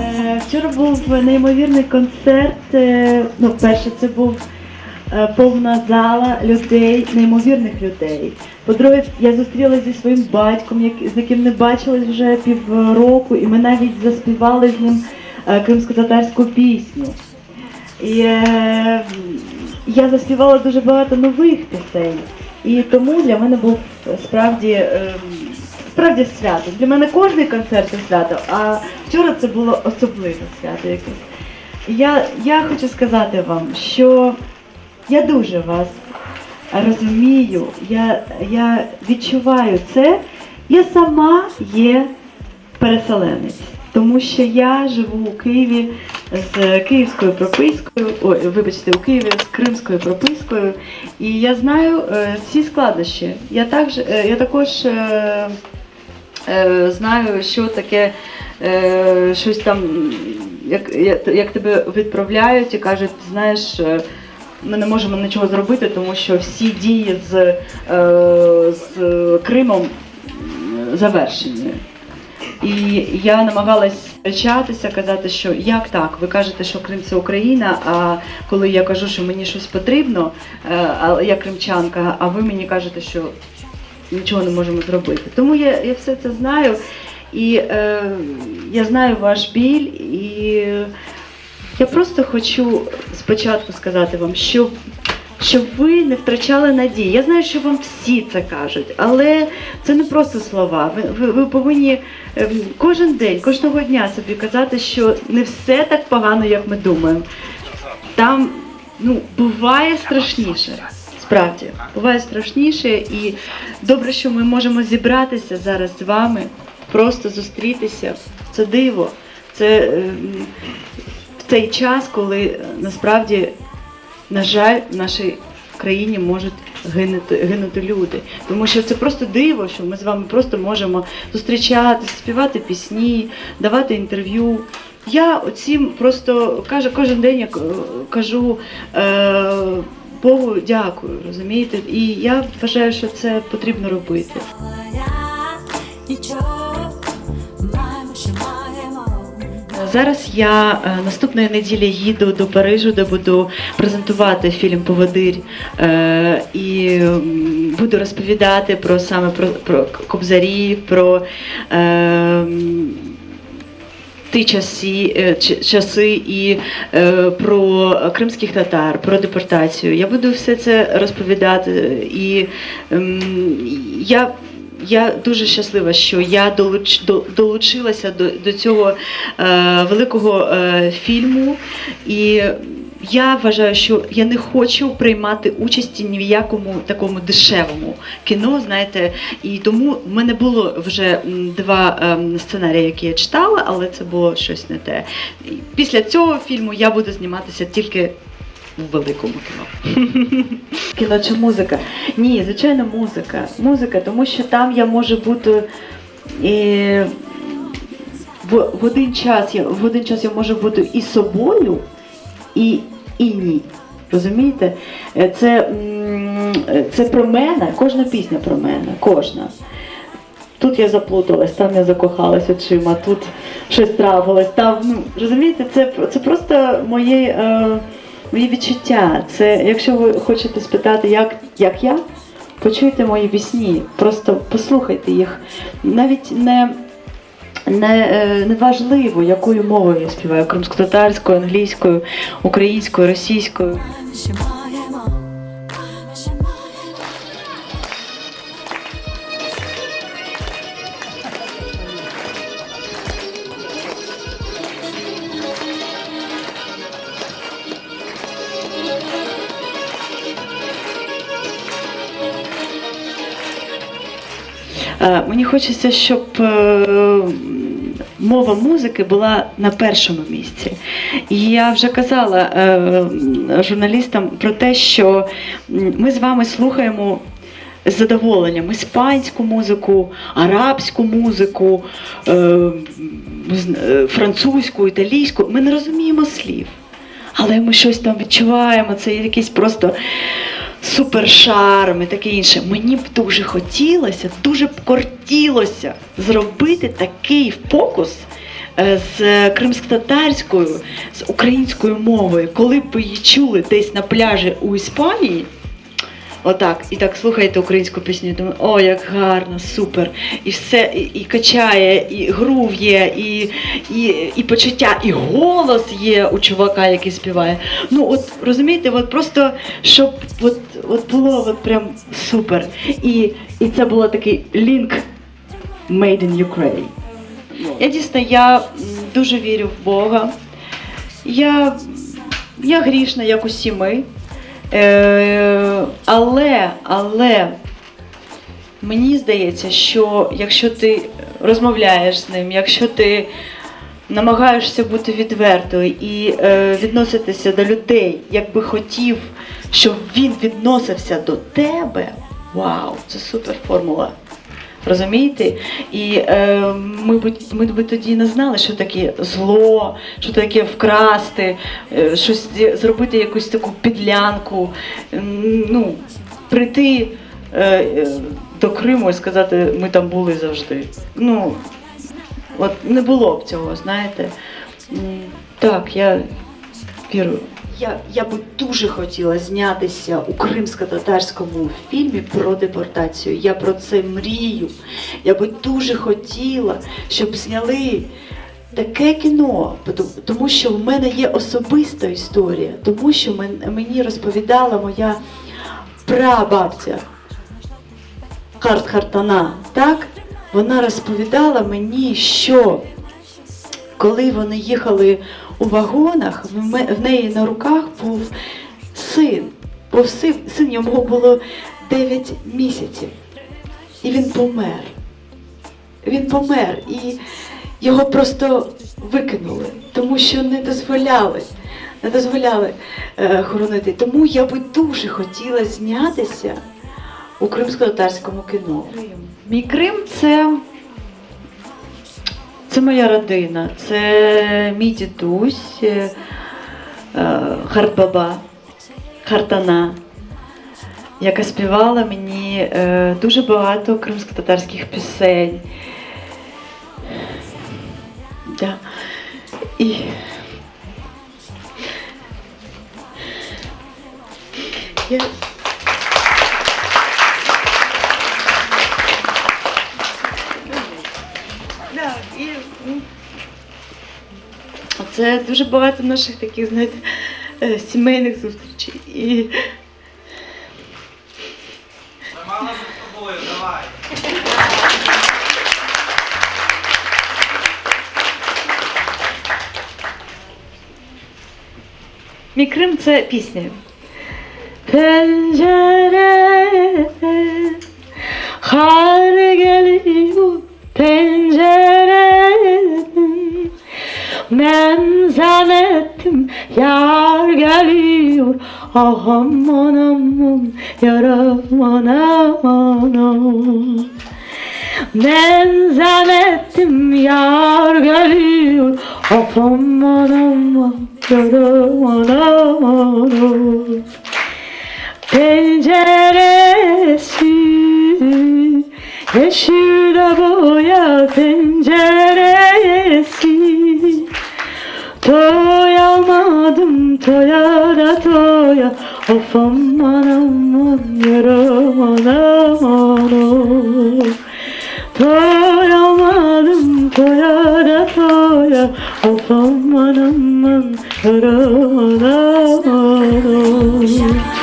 Е, Вчора був неймовірний концерт. е, Ну, перше, це був е, повна зала людей, неймовірних людей. По-друге, я зустрілася зі своїм батьком, з яким не бачилась вже півроку, і ми навіть заспівали з ним кримсько-татарську пісню. І я заспівала дуже багато нових пісень. І тому для мене був справді, е, справді свято. Для мене кожний концерт це свято, а вчора це було особливе свято якесь. Я, я хочу сказати вам, що я дуже вас розумію, я, я відчуваю це. Я сама є переселенець, тому що я живу у Києві з київською пропискою, ой, вибачте, у Києві з кримською пропискою, і я знаю е, всі складнощі. Я також, е, я також е, знаю, що таке е, щось там, як, як, тебе відправляють і кажуть, знаєш. е, ми не можемо нічого зробити, тому що всі дії з, е, з Кримом завершені. І я намагалась сперечатися, казати, що як так, ви кажете, що Крим це Україна, а коли я кажу, що мені щось потрібно, е, я кримчанка, а ви мені кажете, що нічого не можемо зробити. Тому я, я все це знаю, і е, я знаю ваш біль, і я просто хочу спочатку сказати вам, що щоб ви не втрачали надії. Я знаю, що вам всі це кажуть, але це не просто слова. Ви, ви, ви повинні ем, кожен день, кожного дня собі казати, що не все так погано, як ми думаємо. Там ну, буває страшніше. Справді, буває страшніше, і добре, що ми можемо зібратися зараз з вами, просто зустрітися. Це диво. Це ем, в цей час, коли е, насправді на жаль, в нашій країні можуть гинути, гинути люди. Тому що це просто диво, що ми з вами просто можемо зустрічатися, співати пісні, давати інтерв'ю. Я оцім просто кажу, кожен день я кажу е, Богу дякую, розумієте? І я вважаю, що це потрібно робити. Зараз я е, наступної неділі їду до Парижу, де буду презентувати фільм Поводир е, і буду розповідати про саме про, про кобзарів, про е, ті часи, е, часи і е, про кримських татар, про депортацію. Я буду все це розповідати. І ем, я, я дуже щаслива, що я долуч, до- долучилася до, до цього е, великого е, фільму. І я вважаю, що я не хочу приймати участі ні в якому такому дешевому кіно, знаєте, і тому в мене було вже два ем, сценарії, які я читала, але це було щось не те. Після цього фільму я буду зніматися тільки в великому кіно. Кіно чи музика? Ні, звичайно, музика. Музика, тому що там я можу бути. І в, в один час я в один час я можу бути і собою, і, і ні. Розумієте? Е, Це, е, це про мене, кожна пісня про мене, кожна. Тут я заплуталась, там я закохалась очима, тут щось трапилось, там, ну, розумієте, це, це просто моє, е, мої відчуття. Це, якщо ви хочете спитати, як, як я, почуйте мої пісні, просто послухайте їх. Навіть не не, Неважливо, не важливо, якою мовою я співаю кримсько-татарською, англійською, українською, російською. Мені хочеться, щоб е, мова музики була на першому місці. І я вже казала е, журналістам про те, що ми з вами слухаємо з задоволенням іспанську музику, арабську музику, е, е, французьку, італійську. Ми не розуміємо слів. Але ми щось там відчуваємо, це якийсь просто супершарм і таке інше. Мені б дуже хотілося, дуже б кортілося зробити такий фокус е, з кримськотатарською, з українською мовою, коли б її чули десь на пляжі у Іспанії. Отак, і так слухаєте українську пісню, і думаю, о, як гарно, супер. І все, і, і качає, і грув є, і, і, і почуття, і голос є у чувака, який співає. Ну, от розумієте, от просто щоб от, от було от прям супер. І, і це було такий лінк Made in Ukraine. Я дійсно я дуже вірю в Бога. Я, я грішна, як усі ми. Е, але, але мені здається, що якщо ти розмовляєш з ним, якщо ти намагаєшся бути відвертою і е, відноситися до людей, як би хотів, щоб він відносився до тебе, вау, це супер формула. Розумієте? І е, ми б ми б тоді не знали, що таке зло, що таке вкрасти, е, щось зробити якусь таку підлянку, м, ну, прийти е, е, до Криму і сказати, ми там були завжди. Ну, от не було б цього, знаєте. Так, я вірую. Я, я би дуже хотіла знятися у кримсько-татарському фільмі про депортацію. Я про це мрію. Я би дуже хотіла, щоб зняли таке кіно, тому- що в мене є особиста історія, тому що мені розповідала моя прабабця Харт Хартана. Так? Вона розповідала мені, що коли вони їхали у вагонах, в неї на руках був син. Був син, син йому було 9 місяців. І він помер. Він помер. І його просто викинули, тому що не дозволяли. Не дозволяли е, хоронити. Тому я би дуже хотіла знятися у кримсько-татарському кіно. Мій Крим це це моя родина, це мій дідусь, е, е, Хартбаба, Хартана, яка співала мені е, дуже багато кримсько-татарських пісень. Да. І... Я... Це дуже багато наших таких, знаєте, е, сімейних зустрічей. І мій Крим це пісня. Pencere Ben zannettim yar geliyor. Ah aman aman yar aman aman Ben zannettim yar geliyor. Ah aman aman yar aman aman Penceresi Yeşil de boya penceresi Toyamadım toya da toya. Of aman aman yar aman aman. Of Toyamadım toya da toya. Of aman aman yar aman aman. of